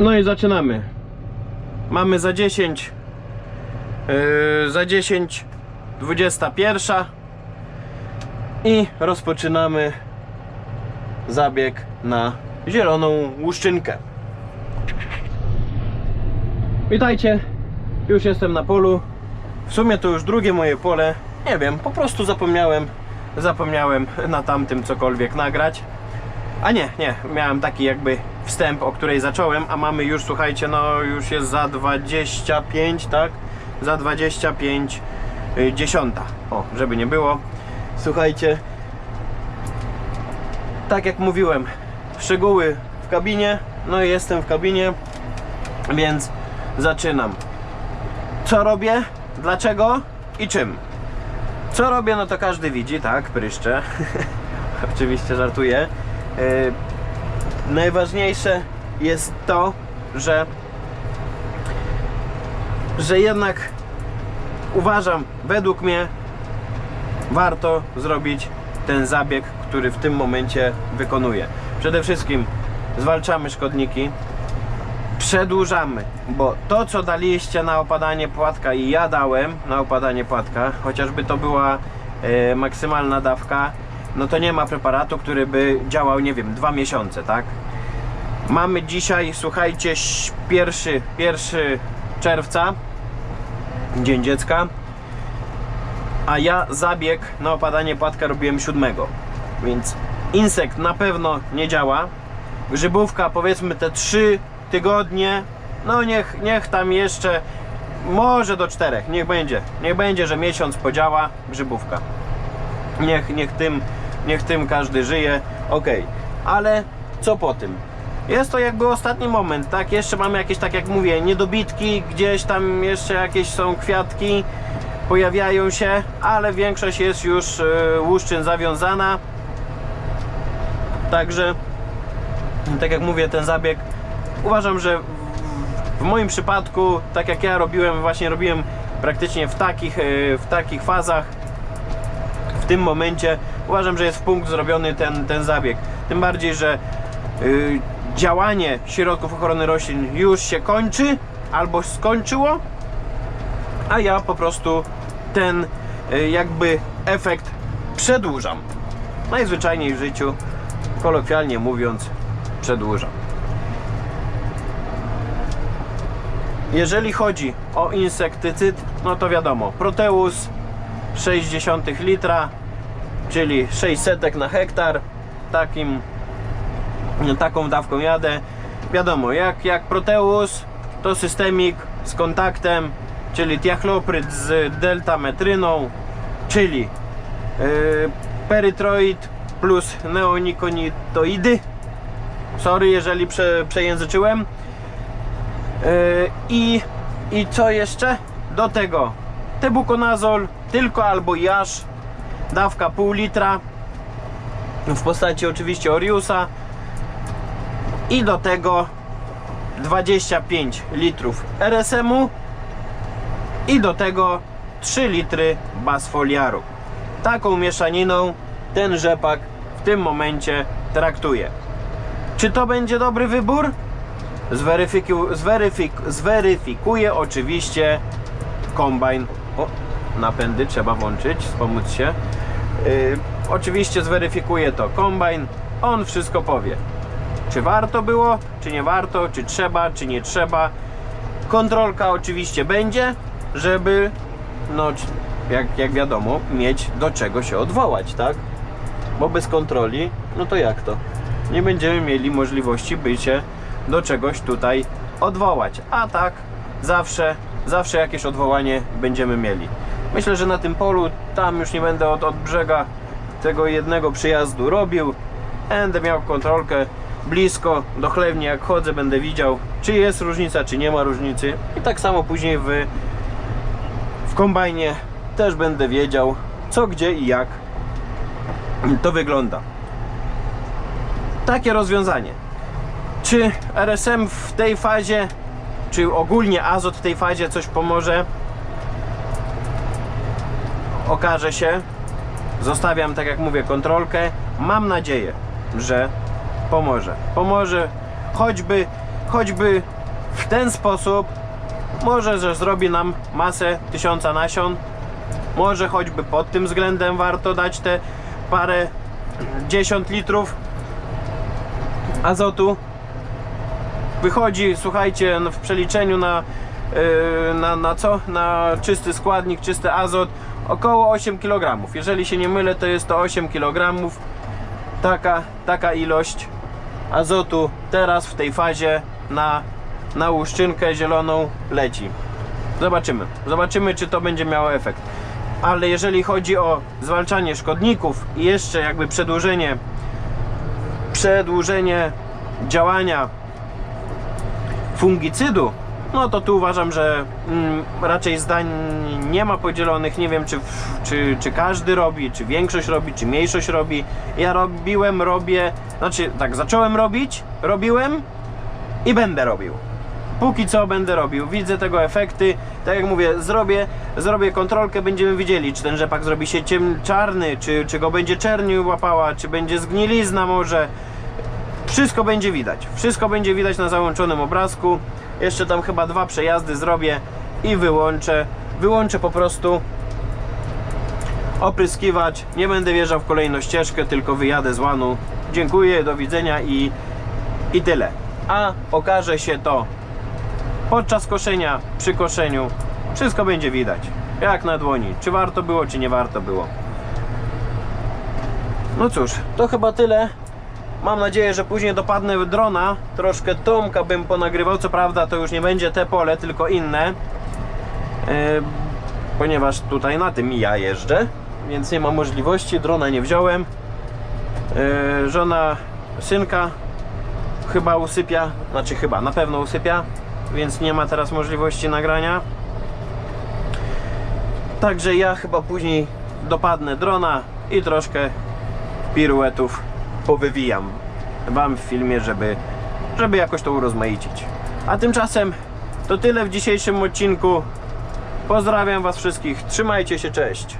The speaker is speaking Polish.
No i zaczynamy. Mamy za 10 yy, za 10 21 i rozpoczynamy zabieg na zieloną łuszczynkę. Witajcie, już jestem na polu. W sumie to już drugie moje pole. Nie wiem, po prostu zapomniałem, zapomniałem na tamtym cokolwiek nagrać. A nie, nie, miałem taki jakby wstęp, o której zacząłem, a mamy już, słuchajcie, no już jest za 25, tak? Za 25 y, dziesiąta. O, żeby nie było. Słuchajcie, tak jak mówiłem, szczegóły w kabinie. No i jestem w kabinie, więc zaczynam. Co robię? Dlaczego? I czym? Co robię, no to każdy widzi, tak? Pryszczę. Oczywiście żartuję. Yy, najważniejsze jest to, że że jednak uważam, według mnie warto zrobić ten zabieg, który w tym momencie wykonuję. Przede wszystkim zwalczamy szkodniki, przedłużamy, bo to co daliście na opadanie płatka i ja dałem na opadanie płatka, chociażby to była e, maksymalna dawka, no to nie ma preparatu, który by działał, nie wiem, dwa miesiące, tak? Mamy dzisiaj, słuchajcie, pierwszy, pierwszy czerwca, Dzień Dziecka, a ja zabieg na opadanie płatka robiłem 7, więc insekt na pewno nie działa. Grzybówka powiedzmy te 3 tygodnie, no niech, niech tam jeszcze może do 4, niech będzie. Niech będzie, że miesiąc podziała grzybówka. Niech, niech, tym, niech tym każdy żyje, ok. Ale co po tym? Jest to jakby ostatni moment, tak? Jeszcze mamy jakieś, tak jak mówię, niedobitki, gdzieś tam jeszcze jakieś są kwiatki, pojawiają się, ale większość jest już y, łuszczyn zawiązana. Także, tak jak mówię, ten zabieg uważam, że w- moim przypadku, tak jak ja robiłem, właśnie robiłem praktycznie w takich, y, w takich fazach, w tym momencie uważam, że jest w punkt zrobiony ten, ten zabieg. Tym bardziej, że y, działanie środków ochrony roślin już się kończy albo skończyło, a ja po prostu ten y, jakby efekt przedłużam. Najzwyczajniej w życiu, kolokwialnie mówiąc, przedłużam. Jeżeli chodzi o insektycyd, no to wiadomo, Proteus 0,6 litra, czyli 600 na hektar. Takim, taką dawką jadę. Wiadomo, jak, jak Proteus, to systemik z kontaktem, czyli tiachlopryt z deltametryną, czyli yy, perytroid plus neonikonitoidy. Sorry, jeżeli prze, przejęzyczyłem. Yy, I, I co jeszcze? Do tego tebukonazol, tylko albo jasz, dawka pół litra w postaci oczywiście Oriusa i do tego 25 litrów RSM-u i do tego 3 litry basfoliaru. Taką mieszaniną ten rzepak w tym momencie traktuje. Czy to będzie dobry wybór? Zweryfiku, zweryfik, zweryfikuje oczywiście kombajn. O, napędy trzeba włączyć, wspomóc się. Yy, oczywiście zweryfikuje to kombajn. On wszystko powie. Czy warto było, czy nie warto, czy trzeba, czy nie trzeba. Kontrolka oczywiście będzie, żeby, no, jak, jak wiadomo, mieć do czego się odwołać, tak? Bo bez kontroli, no to jak to? Nie będziemy mieli możliwości, by się do czegoś tutaj odwołać. A tak, zawsze, zawsze jakieś odwołanie będziemy mieli. Myślę, że na tym polu, tam już nie będę od, od brzega tego jednego przyjazdu robił. Będę miał kontrolkę blisko do chlewni, jak chodzę, będę widział, czy jest różnica, czy nie ma różnicy. I tak samo później w, w kombajnie też będę wiedział, co, gdzie i jak to wygląda. Takie rozwiązanie. Czy RSM w tej fazie, czy ogólnie azot w tej fazie coś pomoże? Okaże się. Zostawiam, tak jak mówię, kontrolkę. Mam nadzieję, że pomoże. Pomoże choćby choćby w ten sposób może, że zrobi nam masę tysiąca nasion. Może choćby pod tym względem warto dać te parę dziesiąt litrów azotu. Wychodzi, słuchajcie, w przeliczeniu na, yy, na, na co? Na czysty składnik, czysty azot około 8 kg. Jeżeli się nie mylę, to jest to 8 kg. Taka, taka ilość azotu teraz w tej fazie na, na łuszczynkę zieloną leci. Zobaczymy. Zobaczymy, czy to będzie miało efekt. Ale jeżeli chodzi o zwalczanie szkodników i jeszcze jakby przedłużenie przedłużenie działania fungicydu, no to tu uważam, że mm, raczej zdań nie ma podzielonych. Nie wiem, czy, czy, czy każdy robi, czy większość robi, czy mniejszość robi. Ja robiłem, robię, znaczy tak, zacząłem robić, robiłem i będę robił. Póki co będę robił, widzę tego efekty. Tak jak mówię, zrobię, zrobię kontrolkę, będziemy widzieli, czy ten rzepak zrobi się ciem, czarny, czy, czy go będzie czerni łapała, czy będzie zgnilizna może. Wszystko będzie widać. Wszystko będzie widać na załączonym obrazku. Jeszcze tam chyba dwa przejazdy zrobię i wyłączę. Wyłączę po prostu opryskiwać. Nie będę wjeżdżał w kolejną ścieżkę, tylko wyjadę z łanu. Dziękuję, do widzenia i, i tyle. A okaże się to podczas koszenia, przy koszeniu. Wszystko będzie widać. Jak na dłoni. Czy warto było, czy nie warto było. No cóż, to chyba tyle. Mam nadzieję, że później dopadnę drona. Troszkę Tomka bym ponagrywał. Co prawda to już nie będzie te pole, tylko inne. E, ponieważ tutaj na tym ja jeżdżę, więc nie ma możliwości. Drona nie wziąłem. E, żona synka chyba usypia, znaczy chyba, na pewno usypia, więc nie ma teraz możliwości nagrania. Także ja chyba później dopadnę drona i troszkę piruetów powywijam wam w filmie, żeby, żeby jakoś to urozmaicić. A tymczasem to tyle w dzisiejszym odcinku. Pozdrawiam was wszystkich, trzymajcie się, cześć.